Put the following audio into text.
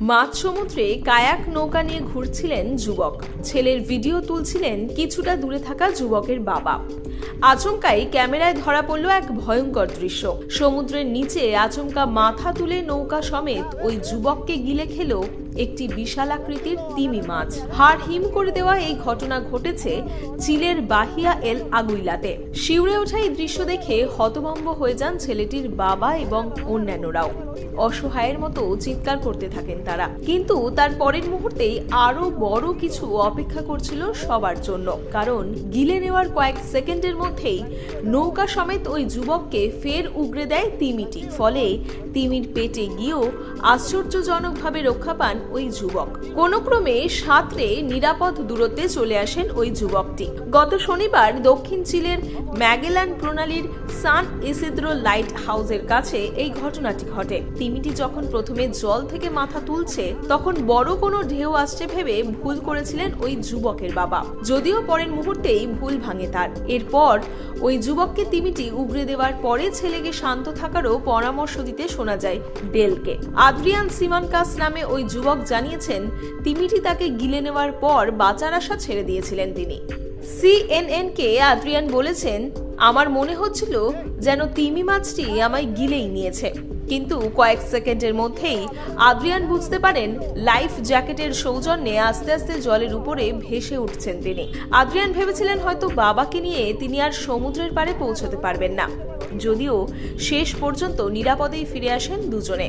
মাঝ সমুদ্রে কায়াক নৌকা নিয়ে ঘুরছিলেন যুবক। ছেলের ভিডিও তুলছিলেন কিছুটা দূরে থাকা যুবকের বাবা। আচমকাই ক্যামেরায় ধরা পড়ল এক ভয়ঙ্কর দৃশ্য। সমুদ্রের নিচে আচমকা মাথা তুলে নৌকা সমেত ওই যুবককে গিলে খেল একটি বিশাল আকৃতির তিমি মাছ। হাড় হিম করে দেওয়া এই ঘটনা ঘটেছে চিলের বাহিয়া এল আগুইলাতে। শিউরে ওঠা এই দৃশ্য দেখে হতভম্ব হয়ে যান ছেলেটির বাবা এবং অন্যান্যরাও। অসহায়ের মতো চিৎকার করতে থাকেন তারা। কিন্তু তার পরের মুহূর্তেই আরও বড় কিছু অপেক্ষা করছিল সবার জন্য। কারণ গিলে নেওয়ার কয়েক সেকেন্ডের মধ্যেই নৌকা সমেত ওই যুবককে ফের উগরে দেয় তিমিটি। ফলে তিমির পেটে গিয়েও আশ্চর্যজনকভাবে রক্ষা পান ওই যুবক। কোনো ক্রমে সাঁতরে নিরাপদ দূরত্বে চলে আসেন ওই যুবকটি। গত শনিবার দক্ষিণ চিলের ম্যাগেলান প্রণালীর সান ইসিদ্রো লাইট হাউসের কাছে এই ঘটনাটি ঘটে। তিমিটি যখন প্রথমে জল থেকে মাথা তুলছে, তখন বড় কোনো ঢেউ আসছে ভেবে ভুল করেছিলেন ওই যুবকের বাবা। যদিও পরের মুহূর্তেই ভুল ভাঙে তার। এরপর ওই যুবককে তিমিটি উগরে দেওয়ার পরে ছেলেকে শান্ত থাকারও পরামর্শ দিতে শোনা যায় ডেলকে। আদ্রিয়ান সিমানকাস নামে ওই যুবক জানিয়েছেন, তিমিটি তাকে গিলে নেওয়ার পর বাঁচার আশা ছেড়ে দিয়েছিলেন তিনি। সিএনএন কে আদ্রিয়ান বলেছেন আমার মনে হচ্ছিল যেন তিমি মাছটি আমায় গিলেই নিয়েছে। কিন্তু কয়েক সেকেন্ডের মধ্যেই আদ্রিয়ান বুঝতে পারেন লাইফ জ্যাকেটের সৌজন্যে আস্তে আস্তে জলের উপরে ভেসে উঠছেন তিনি। আদ্রিয়ান ভেবেছিলেন হয়তো বাবাকে নিয়ে তিনি আর সমুদ্রের পাড়ে পৌঁছতে পারবেন না। যদিও শেষ পর্যন্ত নিরাপদেই ফিরে আসেন দুজনে।